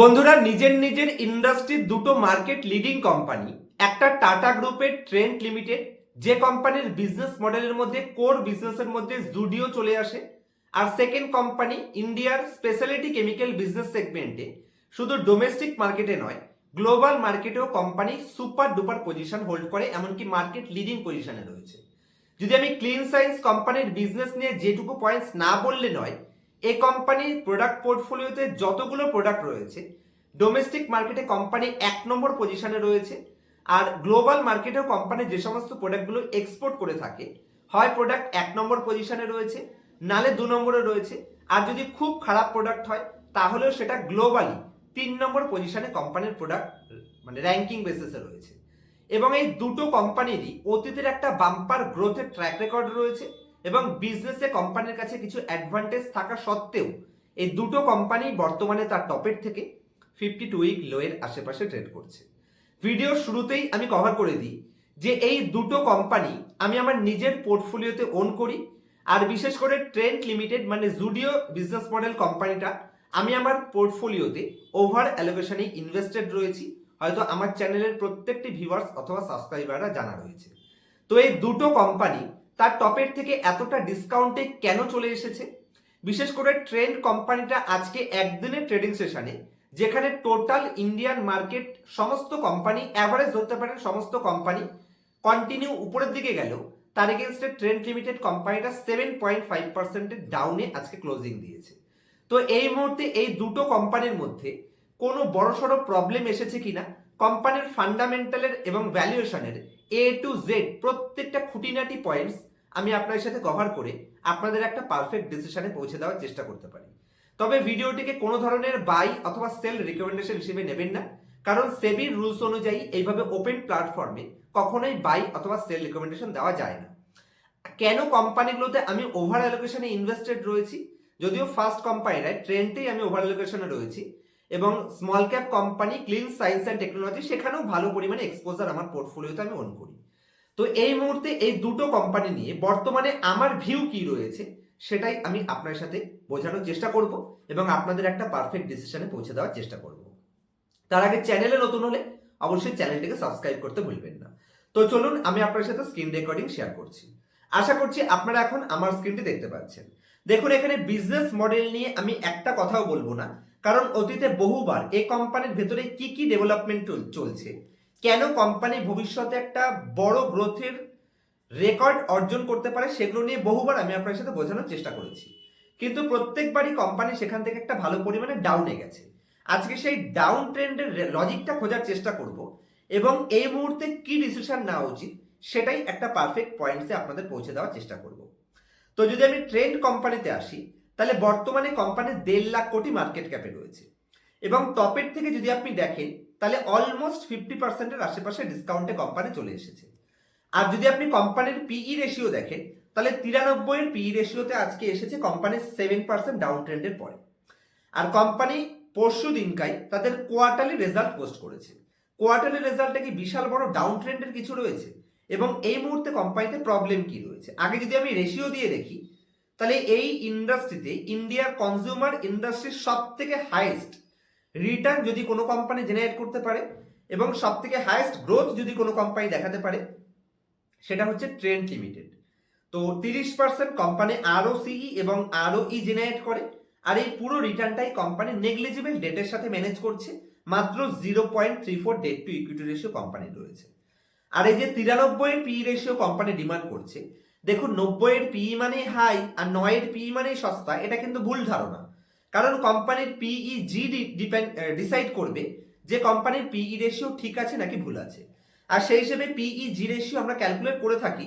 বন্ধুরা, নিজের নিজের ইন্ডাস্ট্রির দুটো মার্কেট লিডিং কোম্পানি একটা টাটা গ্রুপের ট্রেন্ড লিমিটেড যে কোম্পানির বিজনেস মডেলের মধ্যে কোর বিজনেসের মধ্যে জুডিও চলে আসে, আর সেকেন্ড কোম্পানি ইন্ডিয়ার স্পেশালিটি কেমিক্যাল বিজনেস সেগমেন্টে শুধু ডোমেস্টিক মার্কেটে নয় global মার্কেটেও company super duper position hold করে, এমনকি মার্কেট লিডিং পজিশনে রয়েছে। যদি আমি ক্লিন সায়েন্স কোম্পানির বিজনেস নিয়ে যেটুকু পয়েন্টস না বললে নয় এই কোম্পানির প্রোডাক্ট পোর্টফোলিওতে যতগুলো প্রোডাক্ট রয়েছে ডোমেস্টিক মার্কেটে কোম্পানি এক নম্বর পজিশনে রয়েছে, আর গ্লোবাল মার্কেটেও কোম্পানি যে সমস্ত প্রোডাক্টগুলো এক্সপোর্ট করে থাকে, হয় প্রোডাক্ট এক নম্বর পজিশনে রয়েছে, নালে দু নম্বরে রয়েছে, আর যদি খুব খারাপ প্রোডাক্ট হয়, তাহলেও সেটা গ্লোবালি তিন নম্বর পজিশনে কোম্পানির প্রোডাক্ট মানে র্যাঙ্কিং বেসিসে রয়েছে। এবং এই দুটো কোম্পানিরই অতীতের একটা বাম্পার গ্রোথের ট্র্যাক রেকর্ড রয়েছে এবং বিজনেসে কোম্পানির কাছে কিছু অ্যাডভান্টেজ থাকা সত্ত্বেও, এই দুটো কোম্পানি বর্তমানে তার টপের থেকে ফিফটি টু উইক লোয়ের আশেপাশে ট্রেড করছে। ভিডিও শুরুতেই আমি কভার করে দিই যে এই দুটো কোম্পানি আমি আমার নিজের পোর্টফোলিওতে ওন করি আর বিশেষ করে ট্রেন্ড লিমিটেড মানে জুডিও বিজনেস মডেল কোম্পানিটা আমি আমার পোর্টফোলিওতে ওভার অ্যালোকেশনে ইনভেস্টেড রয়েছি। হয়তো আমার চ্যানেলের প্রত্যেকটি ভিউয়ার্স অথবা সাবস্ক্রাইবাররা জানা রয়েছে। তো এই দুটো কোম্পানি তার টপের থেকে এতটা ডিসকাউন্টে কেন চলে এসেছে? বিশেষ করে ট্রেন্ড কোম্পানিটা আজকে একদিনের ট্রেডিং সেশনে যেখানে টোটাল ইন্ডিয়ান মার্কেট সমস্ত কোম্পানি অ্যাভারেজ ধরতে পারেন সমস্ত কোম্পানি কন্টিনিউ উপরের দিকে গেল। তার এগেনস্টে ট্রেন্ড লিমিটেড কোম্পানিটা সেভেন পয়েন্ট ফাইভ পার্সেন্টের ডাউনে আজকে ক্লোজিং দিয়েছে। তো এই মুহূর্তে এই দুটো কোম্পানির মধ্যে কোনো বড়সড় প্রবলেম এসেছে কিনা? কোম্পানির ফান্ডামেন্টালের এবং ভ্যালুয়েশনের এ টু জেড প্রত্যেকটা খুঁটিনাটি পয়েন্টস আমি আপনাদের সাথে কভার করে আপনাদের একটা পারফেক্ট ডিসিশনে পৌঁছে দেওয়ার চেষ্টা করতে পারি। তবে ভিডিওটিকে কোনো ধরনের বাই অথবা সেল রিকমেন্ডেশন হিসেবে নেবেন না, কারণ সেবির রুলস অনুযায়ী এইভাবে ওপেন প্ল্যাটফর্মে কখনোই বাই অথবা সেল রিকমেন্ডেশন দেওয়া যায় না। কেন কোম্পানিগুলোতে আমি ওভার অ্যালোকেশনে ইনভেস্টেড রয়েছি? যদিও ফার্স্ট কোম্পানিটায় ট্রেন্ডেই আমি ওভার অ্যালোকেশনে রয়েছি এবং small cap company clean science and technology সেখানেও ভালো পরিমাণে এক্সপোজার আমার পোর্টফোলিওতে আমি অন করি। তো এই মুহূর্তে এই দুটো কোম্পানি নিয়ে বর্তমানে আমার ভিউ কি রয়েছে, সেটাই আমি আপনার সাথে বোঝানোর চেষ্টা করব এবং আপনাদের একটা পারফেক্ট ডিসিশনে পৌঁছে দেওয়ার চেষ্টা করব। তার আগে চ্যানেলে নতুন হলে অবশ্যই চ্যানেলটিকে সাবস্ক্রাইব করতে ভুলবেন না। তো চলুন আমি আপনার সাথে স্ক্রিন রেকর্ডিং শেয়ার করছি। আশা করছি আপনারা এখন আমার স্ক্রিনটি দেখতে পাচ্ছেন। দেখুন, এখানে বিজনেস মডেল নিয়ে আমি একটা কথাও বলব না। কারণ অতীতে বহুবার এই কোম্পানির ভেতরে কি কি ডেভেলপমেন্ট চলছে? কেন কোম্পানি ভবিষ্যতে একটা বড় গ্রোথের রেকর্ড অর্জন করতে পারে সেগুলো নিয়ে বহুবার আমি আপনার সাথে বোঝানোর চেষ্টা করেছি। কিন্তু প্রত্যেকবারই কোম্পানি সেখান থেকে একটা ভালো পরিমাণে ডাউনে গেছে। আজকে সেই ডাউন ট্রেন্ডের লজিকটা খোঁজার চেষ্টা করব এবং এই মুহূর্তে কি ডিসিশন নেওয়া উচিত সেটাই একটা পারফেক্ট পয়েন্টসে আপনাদের পৌঁছে দেওয়ার চেষ্টা করব। তো যদি আমি ট্রেন্ড কোম্পানিতে আসি তাহলে বর্তমানে কোম্পানির দেড় লাখ কোটি মার্কেট ক্যাপে রয়েছে। এবং টপের থেকে যদি আপনি দেখেন, তাহলে অলমোস্ট ফিফটি পার্সেন্টের আশেপাশে ডিসকাউন্টে কোম্পানি চলে এসেছে। আর যদি আপনি কোম্পানির পিই রেশিও দেখেন, তাহলে তিরানব্বই এর পিই রেশিওতে আজকে এসেছে কোম্পানির সেভেন পার্সেন্ট ডাউন ট্রেন্ডের পরে। আর কোম্পানি পরশু দিনকাই তাদের কোয়ার্টারলি রেজাল্ট পোস্ট করেছে। কোয়ার্টারলি রেজাল্টে কি বিশাল বড় ডাউন ট্রেন্ডের কিছু রয়েছে? এবং এই মুহূর্তে কোম্পানিতে প্রবলেম কি রয়েছে? আগে যদি আমি রেশিও দিয়ে দেখি তাহলে এই ইন্ডাস্ট্রিতে ইন্ডিয়ার কনজিউমার ইন্ডাস্ট্রির সব থেকে হাইয়েস্ট রিটার্ন যদি কোনো কোম্পানি জেনারেট করতে পারে এবং সব থেকে হাইয়েস্ট গ্রোথ যদি কোনো কোম্পানি দেখাতে পারে, সেটা হচ্ছে ট্রেন্ড লিমিটেড তো তিরিশ পার্সেন্ট কোম্পানি আরও সিই এবং আরও ই জেনারেট করে, আর এই পুরো রিটার্নটাই কোম্পানি নেগলিজিবল ডেটের সাথে ম্যানেজ করছে, মাত্র zero point three four debt to equity ratio company রয়েছে। আর এই যে তিরানব্বই পি রেশিও কোম্পানি ডিমান্ড করছে দেখুন, নব্বইয়ের পি মানে হাই আর নয়ের পি মানে সস্তা, এটা কিন্তু ভুল ধারণা। কারণ কোম্পানির পিই জি ডিপেন্ড ডিসাইড করবে যে কোম্পানির পিই রেশিও ঠিক আছে নাকি ভুল আছে। আর সেই হিসেবে পিই জি রেশিও আমরা ক্যালকুলেট করে থাকি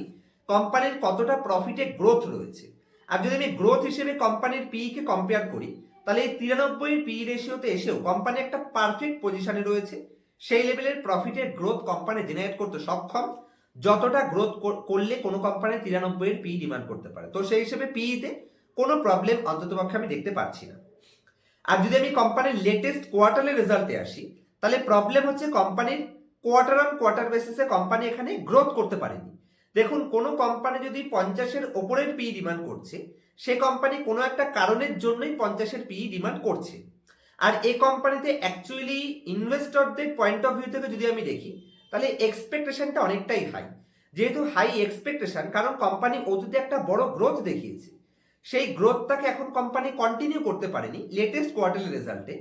কোম্পানির কতটা প্রফিটে গ্রোথ রয়েছে। আর যদি আমি গ্রোথ হিসেবে কোম্পানির পিইকে কম্পেয়ার করি, তাহলে এই তিরানব্বই পিই রেশিওতে এসেও কোম্পানি একটা পারফেক্ট পজিশনে রয়েছে। সেই লেভেলের প্রফিটের গ্রোথ কোম্পানি জেনারেট করতে সক্ষম। যতটা গ্রোথ করলে কোনো কোম্পানি তিরানব্বই এর পি ডিমান্ড করতে পারে। তো সেই হিসেবে পিইতে কোনো প্রবলেম অন্ততপক্ষে আমি দেখতে পাচ্ছি না। আর যদি আমি কোম্পানির লেটেস্ট কোয়ার্টারের রেজাল্টে আসি, তাহলে প্রবলেম হচ্ছে কোম্পানির কোয়ার্টার অন কোয়ার্টার বেসিসে কোম্পানি এখানে গ্রোথ করতে পারেনি। দেখুন, কোনো কোম্পানি যদি পঞ্চাশের ওপরের পি ডিমান্ড করছে, সে কোম্পানি কোনো একটা কারণের জন্যই পঞ্চাশের পি ডিমান্ড করছে। আর এই কোম্পানিতে অ্যাকচুয়ালি ইনভেস্টরদের পয়েন্ট অফ ভিউ থেকে যদি আমি দেখি তাহলে এক্সপেকটেশনটা অনেকটাই হাই যেহেতু হাই এক্সপেকটেশন কারণ কোম্পানি অতীতে একটা বড় গ্রোথ দেখিয়েছে, সেই গ্রোথটাকে এখন কোম্পানি কন্টিনিউ করতে পারেনি লেটেস্ট কোয়ার্টারলি রেজাল্টে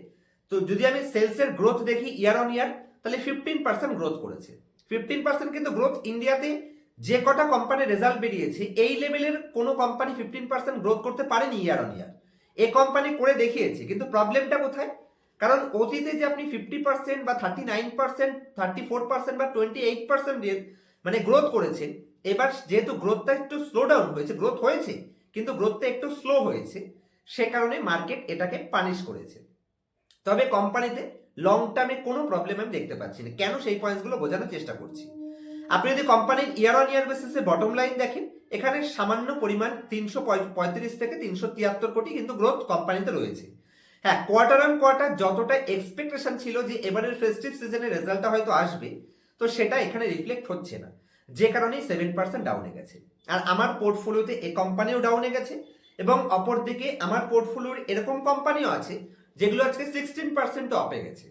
তো যদি আমি সেলসের গ্রোথ দেখি ইয়ার অন ইয়ার তাহলে ফিফটিন পার্সেন্ট গ্রোথ করেছে। ফিফটিন পার্সেন্ট কিন্তু গ্রোথ ইন্ডিয়াতে যে কটা কোম্পানির রেজাল্ট বেরিয়েছে, এই লেভেলের কোনো কোম্পানি ফিফটিন পার্সেন্ট গ্রোথ করতে পারেনি ইয়ার অন ইয়ার এ কোম্পানি করে দেখিয়েছে, কিন্তু প্রবলেমটা কোথায়? কারণ অতীতে যে আপনি ফিফটি পার্সেন্ট বা thirty nine percent thirty four percent বা টোয়েন্টি এইট পার্সেন্ট মানে গ্রোথ করেছেন, এবার যেহেতু গ্রোথটা একটু স্লো ডাউন হয়েছে গ্রোথ হয়েছে, কিন্তু গ্রোথটা একটু স্লো হয়েছে, সে কারণে মার্কেট এটাকে পানিশ করেছে। তবে কোম্পানিতে লং টার্মে কোনো প্রবলেম আমি দেখতে পাচ্ছি না। কেন সেই পয়েন্টসগুলো বোঝানোর চেষ্টা করছি? আপনি যদি কোম্পানির ইয়ার অন ইয়ার বেসিসে বটম লাইন দেখেন, এখানে সামান্য পরিমাণ তিনশো পঁয়ত্রিশ থেকে তিনশো তিয়াত্তর কোটি কিন্তু গ্রোথ কোম্পানিতে রয়েছে। হ্যাঁ কোয়ার্টার অন কোয়ার্টার যতটা এক্সপেকটেশন ছিল যে এবারের ফেস্টিভ সিজনের রেজাল্টটা হয়তো আসবে, তো সেটা এখানে রিফ্লেক্ট হচ্ছে না। যে কারণেই সেভেন পার্সেন্ট ডাউনে গেছে। আর আমার পোর্টফোলিওতে এই কোম্পানিও ডাউনে গেছে এবং অপরদিকে আমার পোর্টফোলিওর এরকম কোম্পানিও আছে যেগুলো আজকে সিক্সটিন পার্সেন্ট অপে গেছে।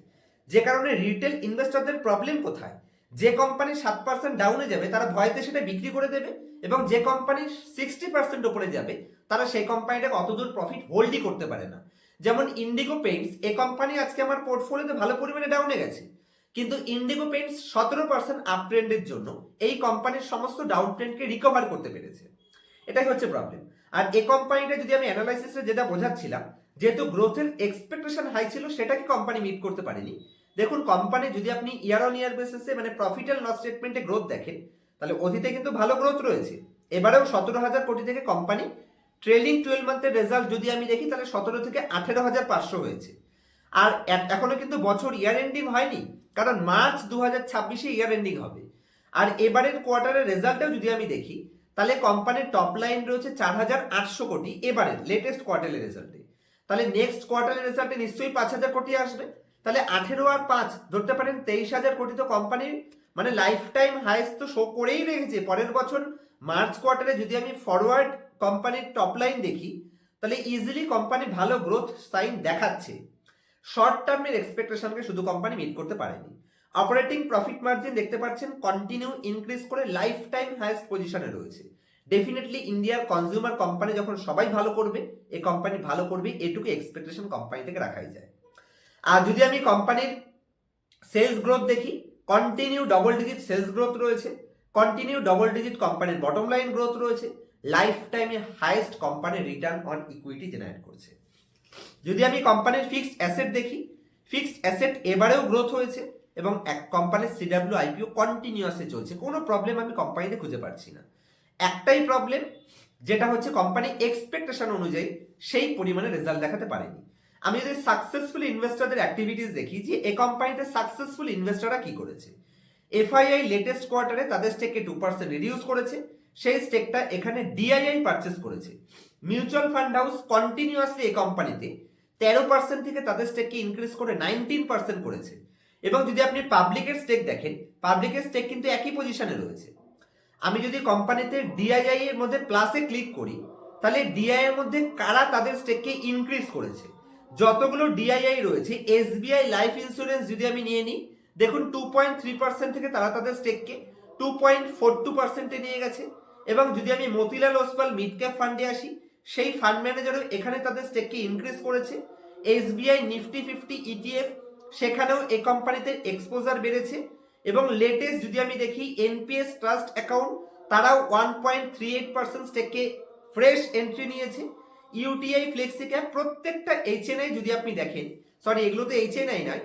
যে কারণে রিটেল ইনভেস্টরদের প্রবলেম কোথায়? যে কোম্পানি সাত পার্সেন্ট ডাউনে যাবে, তারা ভয়তে সেটা বিক্রি করে দেবে এবং যে কোম্পানি সিক্সটি পার্সেন্ট ওপরে যাবে, তারা সেই কোম্পানিটাকে অতদূর প্রফিট হোল্ডই করতে পারে না। যেমন ইন্ডিগো পেইন্টস এ কোম্পানি আজকে আমার পোর্টফোলিওতে ভালো পরিমাণে ডাউনে গেছে। কিন্তু ইন্ডিগো পেইন্টস সতেরো পার্সেন্ট আপ ট্রেন্ডের জন্য এই কোম্পানির সমস্ত ডাউন ট্রেন্ডকে রিকভার করতে পেরেছে। এটাই হচ্ছে প্রবলেম আর এ কোম্পানিটা যদি আমি অ্যানালাইসিসে যেটা বোঝাচ্ছিলাম, যেহেতু গ্রোথের এক্সপেকটেশন হাই ছিল, সেটাকে কোম্পানি মিট করতে পারেনি। দেখুন কোম্পানি যদি আপনি ইয়ার অন ইয়ার বেসিসে মানে প্রফিট অ্যান্ড লস স্টেটমেন্টে গ্রোথ দেখেন, তাহলে অতীতে কিন্তু ভালো গ্রোথ রয়েছে। এবারেও সতেরো হাজার কোটি থেকে কোম্পানি ট্রেলিং টুয়েলভ মান্থের রেজাল্ট যদি আমি দেখি, তাহলে সতেরো থেকে আঠেরো হাজার পাঁচশো হয়েছে। আর এখনও কিন্তু বছর ইয়ার এন্ডিং হয়নি, কারণ মার্চ দু হাজার ছাব্বিশে ইয়ার এন্ডিং হবে। আর এবারের কোয়ার্টারের রেজাল্টটাও যদি আমি দেখি, তাহলে কোম্পানির টপ লাইন রয়েছে চার হাজার আটশো কোটি এবারের লেটেস্ট কোয়ার্টারের রেজাল্টে। তাহলে নেক্সট কোয়ার্টারের রেজাল্টে নিশ্চয়ই পাঁচ হাজার কোটি আসবে। তাহলে আঠেরো আর পাঁচ, ধরতে পারেন তেইশ হাজার কোটি তো কোম্পানির মানে লাইফ টাইম হাইস্ট তো শো করেই রেখেছে। পরের বছর মার্চ কোয়ার্টারে যদি আমি ফরওয়ার্ড কোম্পানির টপ লাইন দেখি, তাহলে ইজিলি কোম্পানি ভালো গ্রোথ সাইন দেখাচ্ছে। শর্ট টার্মের এক্সপেকটেশনকে শুধু কোম্পানি মিট করতে পারেনি। অপারেটিং প্রফিট মার্জিন দেখতে পাচ্ছেন কন্টিনিউ ইনক্রিজ করে লাইফ টাইম হাইস্ট পজিশনে রয়েছে। ডেফিনেটলি ইন্ডিয়ার কনজিউমার কোম্পানি যখন সবাই ভালো করবে এই কোম্পানি ভালো করবে, এটুকু এক্সপেকটেশন কোম্পানি থেকে রাখাই যায়। আর যদি আমি কোম্পানির সেলস গ্রোথ দেখি continue double digit sales growth রয়েছে কন্টিনিউ ডবল ডিজিট কোম্পানির বটম লাইন গ্রোথ রয়েছে লাইফ টাইমে হাইয়েস্ট কোম্পানির রিটার্ন অন ইকুইটি জেনারেট করছে। যদি আমি কোম্পানির ফিক্সড অ্যাসেট দেখি ফিক্সড অ্যাসেট এবারেও গ্রোথ হয়েছে এবং এক কোম্পানির সিডাব্লিউ আইপিও কন্টিনিউয়াসলি চলছে, কোনো প্রবলেম আমি কোম্পানিতে খুঁজে পাচ্ছি না। একটাই প্রবলেম যেটা হচ্ছে কোম্পানি এক্সপেকটেশন অনুযায়ী সেই পরিমাণে রেজাল্ট দেখাতে পারেনি। আমি যদি সাকসেসফুল ইনভেস্টরদের অ্যাক্টিভিটিস দেখি, যে এ কোম্পানিতে সাকসেসফুল ইনভেস্টররা কি করেছে? এফআইআই লেটেস্ট কোয়ার্টারে তাদের স্টেককে টু পার্সেন্ট রিডিউস করেছে সেই স্টেকটা এখানে ডিআইআই পারচেস করেছে। মিউচুয়াল ফান্ড হাউস কন্টিনিউয়াসলি এই কোম্পানিতে তেরো পার্সেন্ট থেকে তাদের স্টেককে ইনক্রিজ করে নাইনটিন পার্সেন্ট করেছে। এবং যদি আপনি পাবলিকের স্টেক দেখেন পাবলিকের স্টেক কিন্তু একই পজিশনে রয়েছে। আমি যদি কোম্পানিতে ডিআইআই এর মধ্যে প্লাসে ক্লিক করি, তাহলে ডিআই এর মধ্যে কারা তাদের স্টেককে ইনক্রিজ করেছে? যতগুলো ডিআইআই রয়েছে এসবিআই লাইফ ইন্স্যুরেন্স যদি আমি নিয়ে নিই, দেখুন টু পয়েন্ট থ্রি পার্সেন্ট থেকে তারা তাদের স্টেককে টু পয়েন্ট ফোর টু পার্সেন্টে নিয়ে গেছে। এবং যদি আমি মতিলাল ওসওয়াল মিড ক্যাপ ফান্ডে আসি, সেই ফান্ড ম্যানেজারও এখানে তাদের স্টেককে ইনক্রিজ করেছে। এসবিআই নিফটি ফিফটি ইটিএফ সেখানেও এই কোম্পানিতে এক্সপোজার বেড়েছে। এবং লেটেস্ট যদি আমি দেখি এনপিএস ট্রাস্ট অ্যাকাউন্ট তারাও one point three eight percent স্টেককে fresh entry নিয়েছে। ইউটিআই ফ্লেক্সি ক্যাপ প্রত্যেকটা এইচএনআই যদি আপনি দেখেন সরি এগুলো তো এইচএনআই নয়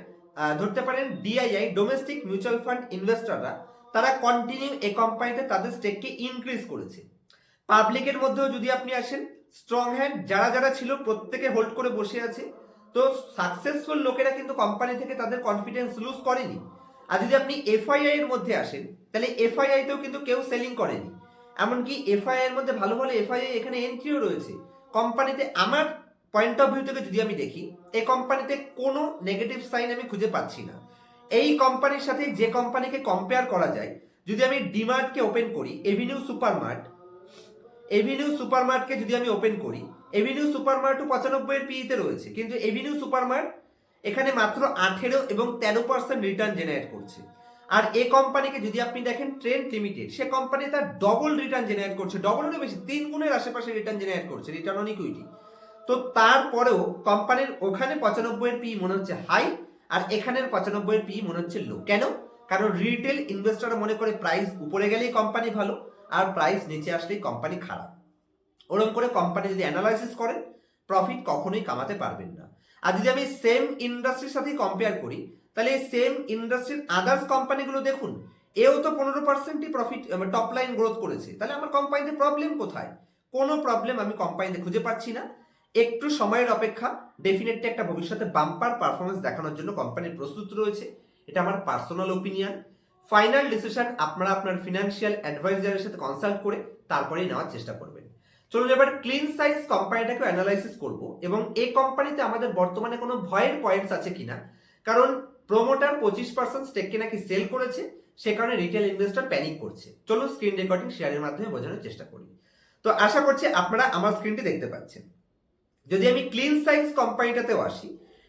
ধরতে পারেন ডিআইআই ডোমেস্টিক মিউচুয়াল ফান্ড ইনভেস্টররা তারা কন্টিনিউ এ কোম্পানিতে তাদের স্টেককে ইনক্রিজ করেছে। পাবলিকের মধ্যেও যদি আপনি আসেন স্ট্রং হ্যান্ড যারা যারা ছিল প্রত্যেকে হোল্ড করে বসে আছে। তো সাকসেসফুল লোকেরা কিন্তু কোম্পানি থেকে তাদের কনফিডেন্স লুজ করেনি। আর যদি আপনি এফআইআই এর মধ্যে আসেন, তাহলে এফআইআই তেও কিন্তু কেউ সেলিং করেনি। এমনকি এফআইআই এর মধ্যে ভালো ভালো এফআইআই এখানে এন্ট্রিও রয়েছে। কোম্পানিতে আমার পয়েন্ট অফ ভিউ থেকে যদি আমি দেখি, এই কোম্পানিতে কোনো নেগেটিভ সাইন আমি খুঁজে পাচ্ছি না। এই কোম্পানির সাথে যে কোম্পানিকে কম্পেয়ার করা যায়, যদি আমি ডিমার্টকে ওপেন করি এভিনিউ সুপারমার্ট এভিনিউ সুপারমার্টকে যদি আমি ওপেন করি এভিনিউ সুপারমার্টও পঁচানব্বই এর পিইতে রয়েছে, কিন্তু এভিনিউ সুপারমার্ট এখানে মাত্র আঠেরো এবং তেরো পার্সেন্ট রিটার্ন জেনারেট করছে। আর এ কোম্পানিকে যদি আপনি দেখেন ট্রেন্ড লিমিটেড সে কোম্পানি তার ডবল রিটার্ন জেনারেট করছে ডবলেরও বেশি, তিন গুণের আশেপাশে রিটার্ন জেনারেট করছে রিটার্ন অন ইকুইটি তো তারপরেও কোম্পানির ওখানে পঁচানব্বইয়ের পি মনে হচ্ছে হাই আর এখানের পঁচানব্বই পি মনে হচ্ছে লো কেন? কারণ রিটেল ইনভেস্টর মনে করে প্রাইস উপরে গেলেই কোম্পানি ভালো, আর প্রাইস নিচে আসলেই কোম্পানি খারাপ। ওরকম করে কোম্পানি যদি অ্যানালাইসিস করেন প্রফিট কখনোই কামাতে পারবেন না। আর যদি আমি সেম ইন্ডাস্ট্রির সাথে কম্পেয়ার করি, তাহলে এই সেম ইন্ডাস্ট্রির আদার্স কোম্পানিগুলো দেখুন, এও তো পনেরো পার্সেন্টই প্রফিট টপ লাইন গ্রোথ করেছে। তাহলে আমার কোম্পানিতে প্রবলেম কোথায়? কোনো প্রবলেম আমি কোম্পানিতে খুঁজে পাচ্ছি না। একটু সময়ের অপেক্ষা ডেফিনেটলি একটা ভবিষ্যতে বাম্পার পারফরমেন্স দেখানোর জন্য কোম্পানির প্রস্তুত রয়েছে। এটা আমার পার্সোনাল ওপিনিয়ন ফাইনাল ডিসিশন আপনারা আপনার ফিনান্সিয়াল অ্যাডভাইজারের সাথে কনসাল্ট করে তারপরেই নেওয়ার চেষ্টা করবেন। চলুন এবার ক্লিন সাইজ কোম্পানিটাকে অ্যানালাইসিস করব এবং এই কোম্পানিতে আমাদের বর্তমানে কোনো ভয়ের পয়েন্টস আছে কিনা। কারণ প্রোমোটার পঁচিশ পার্সেন্ট স্টেককে নাকি সেল করেছে, সে কারণে রিটেল ইনভেস্টর প্যানিক করছে। চলুন স্ক্রিন রেকর্ডিং শেয়ারের মাধ্যমে বোঝানোর চেষ্টা করি। তো আশা করছি আপনারা আমার স্ক্রিনটি দেখতে পাচ্ছেন। যদি আমি ক্লিন সাইজ কোম্পানিটাতেও আসি,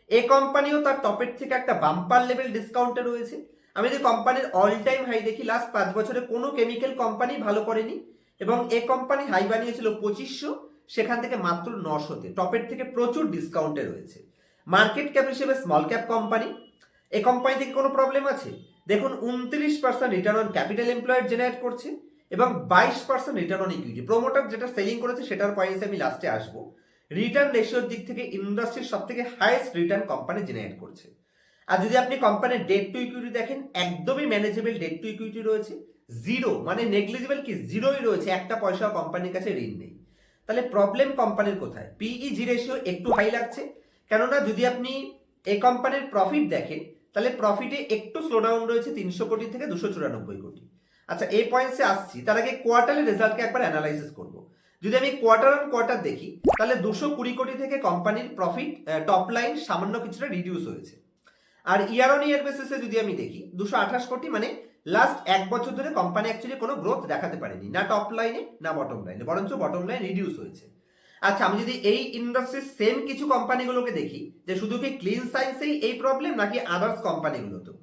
এ কোম্পানিও তার টপের থেকে একটা বাম্পার লেভেল ডিসকাউন্টে রয়েছে। আমি যদি কোম্পানির অল টাইম হাই দেখি লাস্ট পাঁচ বছরে কোনো কেমিক্যাল কোম্পানি ভালো করেনি এবং এ কোম্পানি হাই বানিয়েছিল পঁচিশশো, সেখান থেকে মাত্র নশোতে। টপের থেকে প্রচুর ডিসকাউন্টে রয়েছে। মার্কেট ক্যাপ হিসেবে স্মল ক্যাপ কোম্পানি এ কোম্পানি থেকে কোনো প্রবলেম আছে? দেখুন, উনত্রিশ percent return on capital employed generate করছে এবং বাইশ percent return on equity promoter যেটা সেলিং করেছে, সেটার পয়েন্টস আমি লাস্টে আসব। রিটার্ন রেশিওর দিক থেকে ইন্ডাস্ট্রির সব থেকে হাইয়েস্ট রিটার্ন কোম্পানি জেনারেট করছে। আর যদি আপনি কোম্পানির ডেট টু ইকুইটি দেখেন, একদমই ম্যানেজেবল ডেট টু ইকুইটি রয়েছে জিরো মানে নেগলিজিবল কি জিরোই রয়েছে, একটা পয়সা কোম্পানির কাছে ঋণ নেই। তাহলে প্রবলেম কোম্পানির কোথায়? পিই জি রেশিও একটু হাই লাগছে, কেননা যদি আপনি এই কোম্পানির প্রফিট দেখেন, তাহলে প্রফিটে একটু স্লোডাউন রয়েছে তিনশো কোটি থেকে দুশো চুরানব্বই কোটি। আচ্ছা এই পয়েন্টসে আসছি, তার আগে কোয়ার্টারের রেজাল্টকে একবার অ্যানালাইসিস করব। যদি আমি কোয়ার্টার অন কোয়ার্টার দেখি, তাহলে দুশো কুড়ি কোটি থেকে কোম্পানির প্রফিট টপ লাইন সামান্য কিছুটা রিডিউস হয়েছে। আর ইয়ার অন ইয়ার বেসিসে যদি আমি দেখি, দুশো আঠাশ কোটি মানে লাস্ট এক বছর ধরে কোম্পানি অ্যাকচুয়ালি কোনো গ্রোথ দেখাতে পারেনি, না টপ লাইনে না বটম লাইনে বরঞ্চ বটম লাইন রিডিউস হয়েছে। আচ্ছা আমি যদি এই ইন্ডাস্ট্রির সেম কিছু কোম্পানিগুলোকে দেখি, যে শুধু কি ক্লিন সায়েন্সেই এই প্রবলেম নাকি আদার্স কোম্পানিগুলোতেও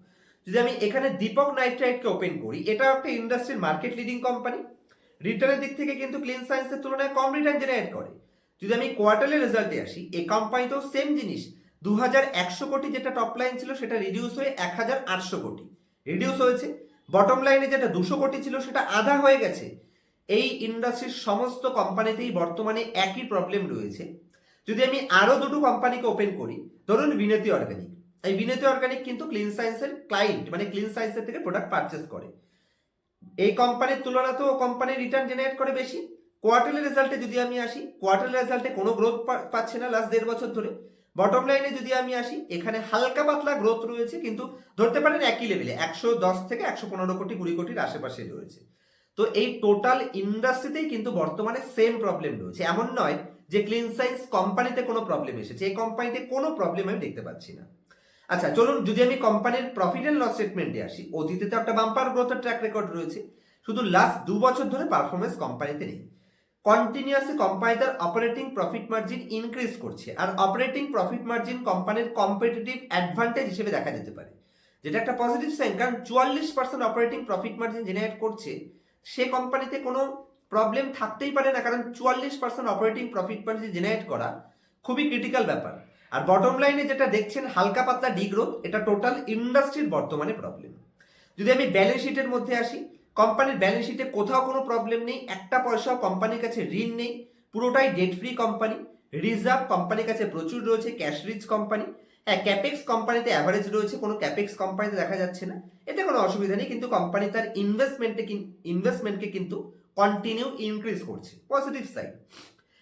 যদি আমি এখানে দীপক নাইট্রাইটকে ওপেন করি এটা একটা ইন্ডাস্ট্রির মার্কেট লিডিং কোম্পানি রিটার্নের দিক থেকে কিন্তু ক্লিন সায়েন্সের তুলনায় কম রিটার্ন জেনারেট করে। যদি আমি কোয়ার্টারের রেজাল্টে আসি, এই কোম্পানিতেও সেম জিনিস। দু হাজার একশো কোটি যেটা টপ লাইন ছিল, সেটা রিডিউস হয়ে এক হাজার আটশো কোটি। রিডিউস হয়েছে। বটম লাইনে যেটা দুশো কোটি ছিল, সেটা আধা হয়ে গেছে। এই ইন্ডাস্ট্রির সমস্ত কোম্পানিতেই বর্তমানে একই প্রবলেম রয়েছে। যদি আমি আরও দুটো কোম্পানিকে ওপেন করি, ধরুন বিনতি অর্গানিক এই বিনতি অর্গানিক কিন্তু ক্লিন সায়েন্সের ক্লায়েন্ট মানে ক্লিন সায়েন্সের থেকে প্রোডাক্ট পারচেস করে। এই কোম্পানির তুলনাতেও কোম্পানি রিটার্ন জেনারেট করে বেশি। কোয়ার্টারলি রেজাল্টে যদি আমি আসি কোয়ার্টারলি রেজাল্টে কোনো গ্রোথ পাচ্ছে না লাস্ট দেড় বছর ধরে। বটম লাইনে যদি আমি আসি, এখানে হালকা পাতলা গ্রোথ রয়েছে, কিন্তু ধরতে পারেন একই লেভেলে একশো দশ থেকে একশো পনেরো কোটি, কুড়ি কোটির আশেপাশে রয়েছে। তো এই টোটাল ইন্ডাস্ট্রিতেই কিন্তু বর্তমানে সেম প্রবলেম রয়েছে। এমন নয় যে ক্লিন সাইন্স কোম্পানিতে কোনো প্রবলেম এসেছে। এই কোম্পানিতে কোনো প্রবলেম আমি দেখতে পাচ্ছি না। আচ্ছা চলুন, যদি আমি কোম্পানির প্রফিট অ্যান্ড লস স্টেটমেন্টে আসি অতীতে তো একটা বাম্পার গ্রোথের ট্র্যাক রেকর্ড রয়েছে। শুধু লাস্ট দু বছর ধরে পারফরমেন্স কোম্পানিতে নেই। কন্টিনিউয়াসলি কোম্পানি তার অপারেটিং প্রফিট মার্জিন ইনক্রিজ করছে। আর অপারেটিং প্রফিট মার্জিন কোম্পানির কম্পিটিটিভ অ্যাডভান্টেজ হিসেবে দেখা যেতে পারে। যেটা একটা পজিটিভ সাইন কারণ চুয়াল্লিশ percent operating profit margin generate করছে, সে কোম্পানিতে কোনো প্রবলেম থাকতেই পারে না, কারণ চুয়াল্লিশ percent operating profit margin generate করা খুবই ক্রিটিক্যাল ব্যাপার। আর বটম লাইনে যেটা দেখছেন, হালকা পাতলা ডিগ্রোথ এটা টোটাল ইন্ডাস্ট্রির বর্তমানে প্রবলেম যদি আমি ব্যালেন্স শিটের মধ্যে আসি কোম্পানির ব্যালেন্স শিটে কোথাও কোনো প্রবলেম নেই, একটা পয়সাও কোম্পানির কাছে ঋণ নেই, পুরোটাই ডেট ফ্রি কোম্পানি রিজার্ভ কোম্পানির কাছে প্রচুর রয়েছে ক্যাশ রিচ কোম্পানি হ্যাঁ ক্যাপেক্স কোম্পানিতে অ্যাভারেজ রয়েছে, কোনো ক্যাপেক্স কোম্পানিতে দেখা যাচ্ছে না, এতে কোনো অসুবিধা নেই, কিন্তু কোম্পানি তার ইনভেস্টমেন্টে ইনভেস্টমেন্টকে কিন্তু কন্টিনিউ ইনক্রিজ করছে পজিটিভ সাইড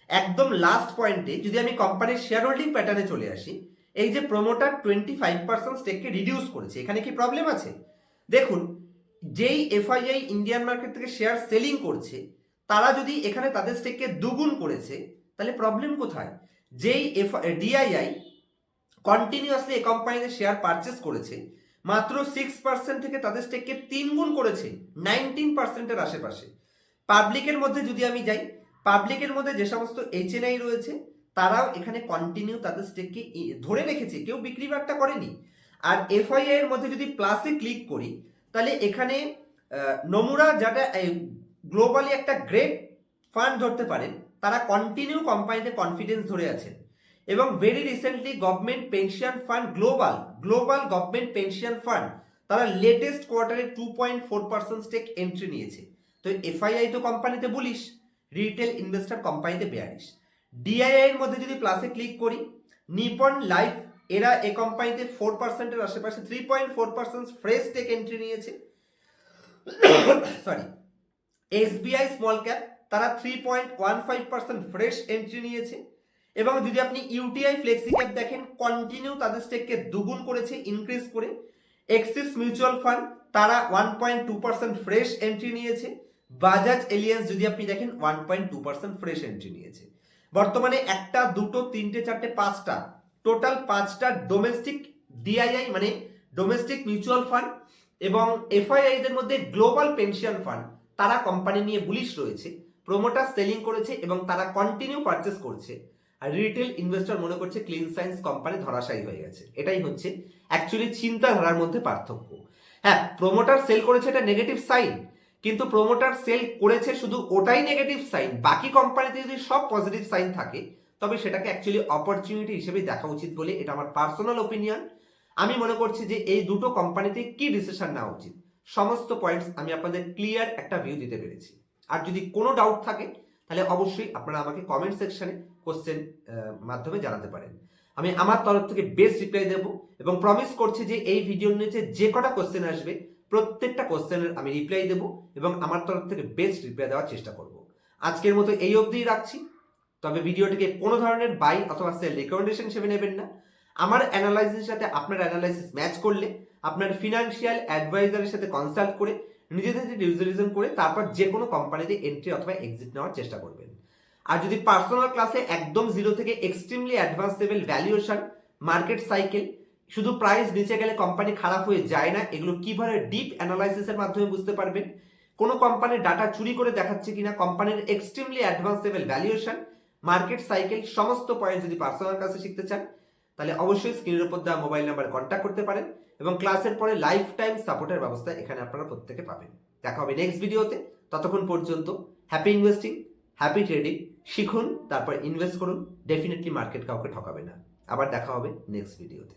একদম লাস্ট পয়েন্টে যদি আমি কোম্পানির শেয়ার হোল্ডিং প্যাটার্নে চলে আসি, এই যে প্রোমোটার টোয়েন্টি ফাইভ পার্সেন্ট স্টেককে রিডিউস করেছে, এখানে কি প্রবলেম আছে? দেখুন, যেই এফআইআই ইন্ডিয়ান মার্কেট থেকে শেয়ার সেলিং করছে, তারা যদি এখানে তাদের স্টেককে দুগুণ করেছে, তাহলে প্রবলেম কোথায়? যেই এফ ডিআইআই কন্টিনিউয়াসলি এই কোম্পানিতে শেয়ার পারচেস করেছে, মাত্র সিক্স পার্সেন্ট থেকে তাদের স্টেককে তিন গুণ করেছে নাইনটিন পার্সেন্টের আশেপাশে। পাবলিকের মধ্যে যদি আমি যাই পাবলিকের মধ্যে যে সমস্ত এইচএনআই রয়েছে, তারাও এখানে কন্টিনিউ তাদের স্টেককে ধরে রেখেছে। কেউ বিক্রি বাট্টা করেনি। আর এফআইআই এর মধ্যে যদি প্লাসে ক্লিক করি, তাহলে এখানে নমুরা যেটা গ্লোবালি একটা গ্রেট ফান্ড ধরতে পারেন, তারা কন্টিনিউ কোম্পানিতে কনফিডেন্স ধরে আছেন। এবং very recently government pension fund global global government pension fund তারা লেটেস্ট কোয়ার্টারে two point four percent stake entry নিয়েছে। তো এফআইআই তো কোম্পানিতে বলিস। রিটেল ইনভেস্টর কোম্পানিতে বেয়ারিশ ডিআইআই এর মধ্যে যদি প্লাসে ক্লিক করি নিপন লাইফ এরা এ কোম্পানিতে ফোর পার্সেন্টের আশেপাশে three point four percent fresh stake entry নিয়েছে। সরি এসবিআই স্মল ক্যাপ তারা three point one five percent fresh entry নিয়েছে। এবং যদি আপনি ইউটিআই ফ্লেক্সি ক্যাপ দেখেন কন্টিনিউ তাদের স্টেককে দুগুণ করেছে ইনক্রিজ করে। এক্সিস মিউচুয়াল ফান্ড তারা one point two percent fresh entry নিয়েছে। বাজাজ এলিয়েন্স যদি আপনি দেখেন one point two percent fresh entry নিয়েছে। বর্তমানে একটা, দুটো, তিনটে, চারটে, পাঁচটা টোটাল পাঁচটা ডোমেস্টিক ডিআইআই মানে ডোমেস্টিক মিউচুয়াল ফান্ড এবং এফআইআই দের মধ্যে গ্লোবাল পেনশন ফান্ড তারা কোম্পানি নিয়ে বুলিশ রয়েছে প্রোমোটার সেলিং করেছে এবং তারা কন্টিনিউ পারচেস করছে। আর রিটেল ইনভেস্টর মনে করছে ক্লিন সায়েন্স কোম্পানি ধরাশায়ী হয়ে গেছে। এটাই হচ্ছে অ্যাকচুয়ালি চিন্তাধারার মধ্যে পার্থক্য। হ্যাঁ প্রোমোটার সেল করেছে এটা নেগেটিভ সাইন কিন্তু প্রোমোটার সেল করেছে শুধু ওটাই নেগেটিভ সাইন বাকি কোম্পানিতে যদি সব পজিটিভ সাইন থাকে, তবে সেটাকে অ্যাকচুয়ালি অপরচুনিটি হিসেবে দেখা উচিত বলে এটা আমার পার্সোনাল ওপিনিয়ন আমি মনে করছি যে এই দুটো কোম্পানিতে কি ডিসিশন নেওয়া উচিত? সমস্ত পয়েন্টস আমি আপনাদের ক্লিয়ার একটা ভিউ দিতে পেরেছি। আর যদি কোনো ডাউট থাকে, তাহলে অবশ্যই আপনারা আমাকে কমেন্ট সেকশনে কোশ্চেন মাধ্যমে জানাতে পারেন। আমি আমার তরফ থেকে বেস্ট রিপ্লাই দেব এবং প্রমিস করছি যে এই ভিডিওর নিচে যে কটা কোশ্চেন আসবে প্রত্যেকটা কোশ্চেনের আমি রিপ্লাই দেব এবং আমার তরফ থেকে বেস্ট রিপ্লাই দেওয়ার চেষ্টা করব। আজকের মতো এই অবধিই রাখছি। তবে ভিডিওটিকে কোনো ধরনের বাই অথবা সেল রেকমেন্ডেশন হিসেবে নেবেন না। আমার অ্যানালাইসিসের সাথে আপনার অ্যানালাইসিস ম্যাচ করলে, আপনার ফিনান্সিয়াল অ্যাডভাইজারের সাথে কনসাল্ট করে, নিজেদের ডিউজুরিজম করে, তারপর যে কোনো কোম্পানিতে এন্ট্রি অথবা এক্সিট নেওয়ার চেষ্টা করবেন। আর যদি পার্সোনাল ক্লাসে একদম জিরো থেকে extremely advance level valuation market cycle শুধু প্রাইস নিচে গেলে কোম্পানি খারাপ হয়ে যায় না, এগুলো কীভাবে ডিপ অ্যানালাইসিসের মাধ্যমে বুঝতে পারবেন? কোনো কোম্পানির ডাটা চুরি করে দেখাচ্ছে কিনা কোম্পানির extremely advance level valuation market cycle সমস্ত পয়েন্ট যদি পার্সোনাল কাছে শিখতে চান, তাহলে অবশ্যই স্ক্রিনের উপর দেওয়া মোবাইল নাম্বার কন্ট্যাক্ট করতে পারেন এবং ক্লাসের পরে লাইফ টাইম সাপোর্টের ব্যবস্থা এখানে আপনারা প্রত্যেকে পাবেন। দেখা হবে নেক্সট ভিডিওতে ততক্ষণ পর্যন্ত হ্যাপি ইনভেস্টিং হ্যাপি ট্রেডিং শিখুন, তারপর ইনভেস্ট করুন। ডেফিনেটলি মার্কেট কাউকে ঠকাবে না। আবার দেখা হবে নেক্সট ভিডিওতে